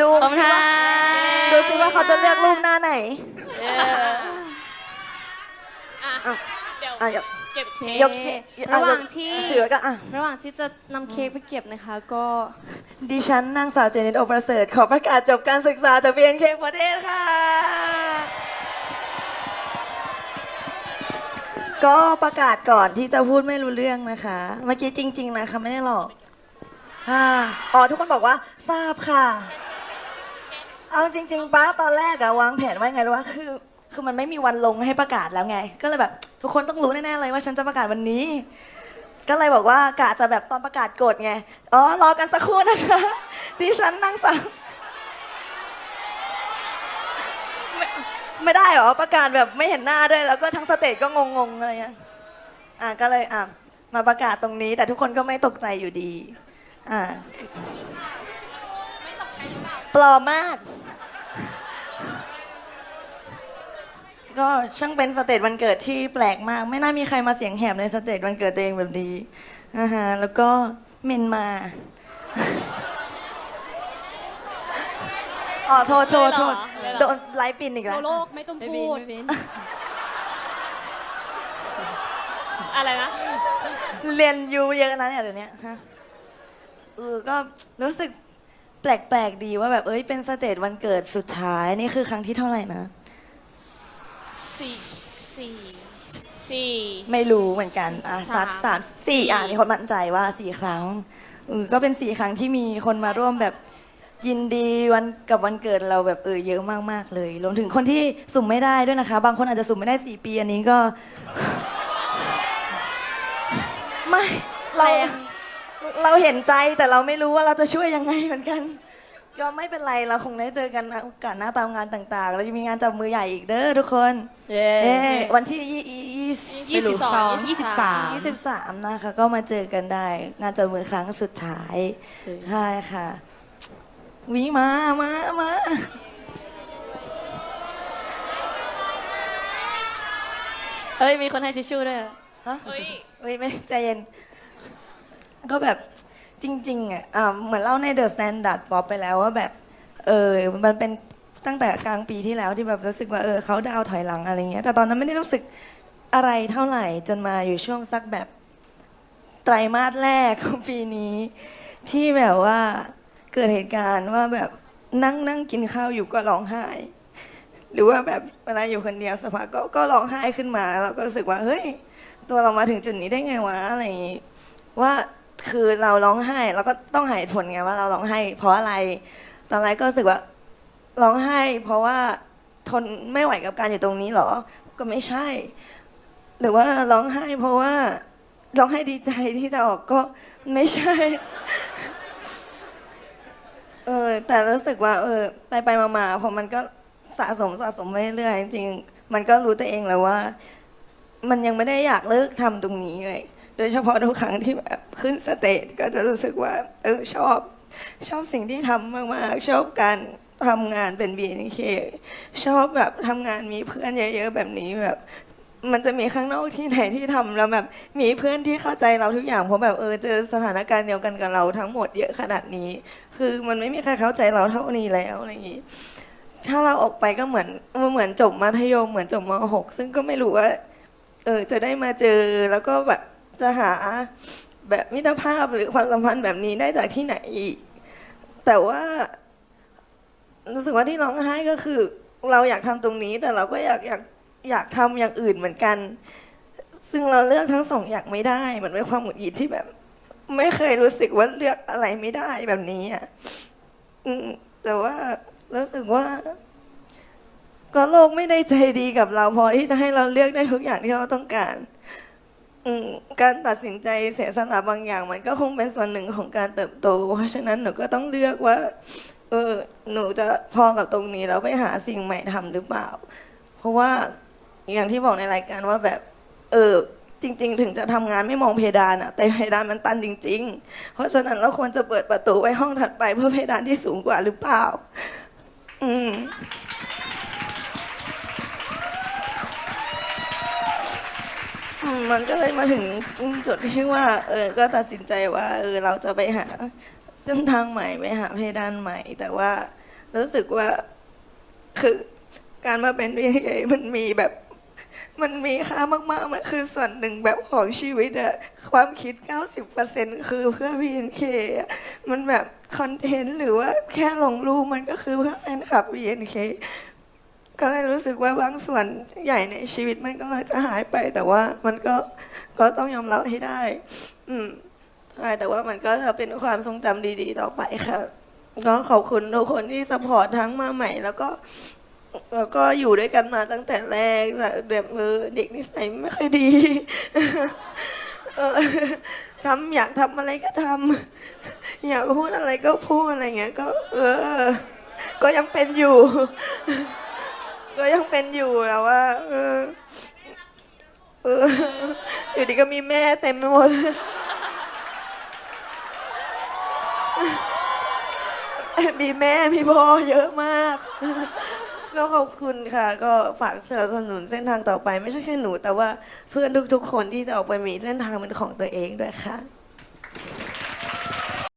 ดูขอบคุณค่ะดูสิว่าเขาจะเลือกรูปหน้าไหนเอออะอะเดี๋ยวอะยกเก็บเค้กยกระหว่างที่ถือก็อะระหว่างที่จะนำเค้กไปเก็บนะคะ ก็ดิฉันนางสาวเจนิตโอประเสริฐขอประกาศจบการศึกษาจาก BNK ประเทศค่ะ ก็ประกาศก่อนที่จะพูดไม่รู้เรื่องนะคะ เมื่อกี้จริง ๆ นะคะ ไม่ได้หรอกอ่าอ๋อทุกคนบอกว่าทราบค่ะ เอาจริง ๆ ป้าตอนแรกอะวางแผนไว้ไงรู้ว่าคือ คือมันไม่มีวันลงให้ประกาศแล้วไง ก็เลยแบบ ทุกคนต้องรู้แน่ๆเลยว่าฉันจะประกาศวันนี้ ก็เลยบอกว่ากะจะแบบตอนประกาศกฎไง อ๋อรอกันสักครู่นะคะดิฉันนั่งสังไม่ไม่ได้เหรอประกาศแบบไม่เห็นหน้าด้วย แล้วก็ทั้งสเตจก็งงๆอะไรเงี้ยอะก็เลยอะมาประกาศตรงนี้ แต่ทุกคนก็ไม่ตกใจอยู่ดีอ่าปลอมมาก ก็ช่างเป็นสเตจวันเกิดที่แปลกมาก ไม่น่ามีใครมาเสียงแหบในสเตจวันเกิดตัวเองแบบนี้อ่าฮะแล้วก็เมนมาอ๋อโทษโทษโทษเลยเหรอโดนไลฟ์ปินอีกโลแล้ว โลกไม่ต้องไม่พูบินด ไม่บิน อะไรนะ เรียนยูเยอะนะเนี่ยเดี๋ยวนี้ฮะเออก็รู้สึกแปลกๆดีว่าแบบเอ้ยเป็นสเตจวันเกิดสุดท้ายนี่คือครั้งที่เท่าไหร่นะ สี่สี่สี่ ไม่รู้เหมือนกันอะสักสามสามสี่อะมีคนมั่นใจว่าสี่ครั้งเออก็เป็นสี่ครั้งที่มีคนมาร่วมแบบยินดีวันกับวันเกิดเราแบบเออเยอะมากๆเลยรวมถึงคนที่สุ่มไม่ได้ด้วยนะคะ บางคนอาจจะสุ่มไม่ได้สี่ปีอันนี้ก็ ไม่เราเราเห็นใจแต่เราไม่รู้ว่าเราจะช่วยยังไงเหมือนกัน ก็ไม่เป็นไรเราคงได้เจอกันโอกาสหน้าตามงานต่างๆเราจะมีงานจับมือใหญ่อีกเด้อทุกคนเย้เอ้วันที่ยี่ยี่ยี่ยี่สิบสองยี่สิบสามยี่สิบสามนะคะก็มาเจอกันได้ งานจับมือครั้งสุดท้ายใช่ค่ะวิมามามาเอ้ยมีคนให้ทิชชู่ด้วยอะฮะเฮ้ยเฮ้ยไม่ใจเย็น ก็แบบ จริงๆอะอ่าเหมือนเล่าใน The Standard Pop ไปแล้วว่าแบบ เออ มันเป็นตั้งแต่กลางปีที่แล้วที่แบบรู้สึกว่าเออเขาดาวถอยหลังอะไรเงี้ยแต่ตอนนั้นไม่ได้รู้สึกอะไรเท่าไหร่จนมาอยู่ช่วงสักแบบไตรมาสแรกของปีนี้ ที่แบบว่าเกิดเหตุการณ์ว่าแบบนั่งนั่งกินข้าวอยู่ก็ร้องไห้ หรือว่าแบบเวลาอยู่คนเดียวสักพักก็ก็ร้องไห้ขึ้นมาแล้วก็รู้สึกว่าเฮ้ย ตัวเรามาถึงจุดนี้ได้ไงวะอะไรอย่างงี้ว่า คือเราร้องไห้เราก็ต้องหาเหตุผลไงว่าเราร้องไห้ เพราะอะไร ตอนแรกก็รู้สึกว่าร้องไห้ เพราะว่าทนไม่ไหวกับการอยู่ตรงนี้หรอ ก็ไม่ใช่ หรือว่าร้องไห้ เพราะว่าร้องไห้ดีใจที่จะออกก็ไม่ใช่ เออแต่รู้สึกว่า เออ ไปไปมามาพอมันก็สะสมสะสมไปเรื่อยจริง มันก็รู้ตัวเองแล้วว่า มันยังไม่ได้อยากเลิกทำตรงนี้เลย โดยเฉพาะทุกครั้งที่แบบขึ้นสเตจก็จะรู้สึกว่า เออชอบชอบสิ่งที่ทำมากๆ ชอบการทำงานเป็น BNK ชอบแบบทำงานมีเพื่อนเยอะ ๆ แบบนี้แบบ มันจะมีข้างนอกที่ไหนที่ทำแล้วแบบมีเพื่อนที่เข้าใจเราทุกอย่างเพราะแบบเออเจอสถานการณ์เดียวกันกับเราทั้งหมดเยอะขนาดนี้ คือมันไม่มีใครเข้าใจเราเท่านี้แล้วอะไรอย่างนี้ถ้าเราออกไปก็เหมือนเหมือนจบมัธยมเหมือนจบม .6 ซึ่งก็ไม่รู้ว่า เออจะได้มาเจอแล้วก็แบบ จะหาแบบมิตรภาพหรือความสัมพันธ์แบบนี้ได้จากที่ไหนอีก แต่ว่ารู้สึกว่าที่ร้องไห้ก็คือ เราอยากทำตรงนี้ แต่เราก็อยากอยากอยากทำอย่างอื่นเหมือนกัน ซึ่งเราเลือกทั้งสองอย่างไม่ได้มันเป็นความหงุดหงิดที่แบบ ไม่เคยรู้สึกว่าเลือกอะไรไม่ได้แบบนี้อะแต่ว่ารู้สึกว่า ก็โลกไม่ได้ใจดีกับเราพอที่จะให้เราเลือกได้ทุกอย่างที่เราต้องการ อืมการตัดสินใจเสียสละบางอย่าง มันก็คงเป็นส่วนหนึ่งของการเติบโต เพราะฉะนั้นหนูก็ต้องเลือกว่า เออ หนูจะพอกับตรงนี้แล้วไปหาสิ่งใหม่ทำหรือเปล่า เพราะว่าอย่างที่บอกในรายการว่าแบบ เออจริง ๆ ถึงจะทำงานไม่มองเพดานอะแต่เพดานมันตันจริง ๆ เพราะฉะนั้นเราควรจะเปิดประตูไว้ห้องถัดไปเพื่อเพดานที่สูงกว่าหรือเปล่า อืม มันก็เลยมาถึงจุดที่ว่า เออ ก็ตัดสินใจว่า เออ เราจะไปหาเส้นทางใหม่ไปหาเพดานใหม่ แต่ว่ารู้สึกว่า คือการมาเป็น VK มันมีแบบ มันมีค่ามาก ๆ มันคือส่วนหนึ่งแบบของชีวิตอะความคิด 90%คือเพื่อ BNK อะมันแบบคอนเทนต์หรือว่าแค่ลงรูปมันก็คือเพื่อแฟนคลับ BNK ก็เลยรู้สึกว่าบางส่วนใหญ่ในชีวิตมันก็เลยจะหายไป แต่ว่ามันก็ก็ต้องยอมรับให้ได้ อืมใช่แต่ว่ามันก็จะเป็นความทรงจำดีๆต่อไปค่ะก็ขอบคุณทุกคนที่สปอร์ตทั้งมาใหม่ แล้วก็แล้วก็อยู่ด้วยกันมาตั้งแต่แรกแต่แบบเออเด็กนิสัยไม่ค่อยดีทำอยากทำอะไรก็ทำอยากพูดอะไรก็พูดอะไรเงี้ย ก็ เออ ก็ยังเป็นอยู่ ก็ยังเป็นอยู่แล้วว่าเออเอออยู่ดีก็มีแม่เต็มไปหมด มีแม่มีพ่อเยอะมาก ก็ขอบคุณค่ะ ก็ฝากสนับสนุนเส้นทางต่อไป ไม่ใช่แค่หนู แต่ว่าเพื่อนทุกๆคนที่จะออกไปมีเส้นทางเป็นของตัวเองด้วยค่ะ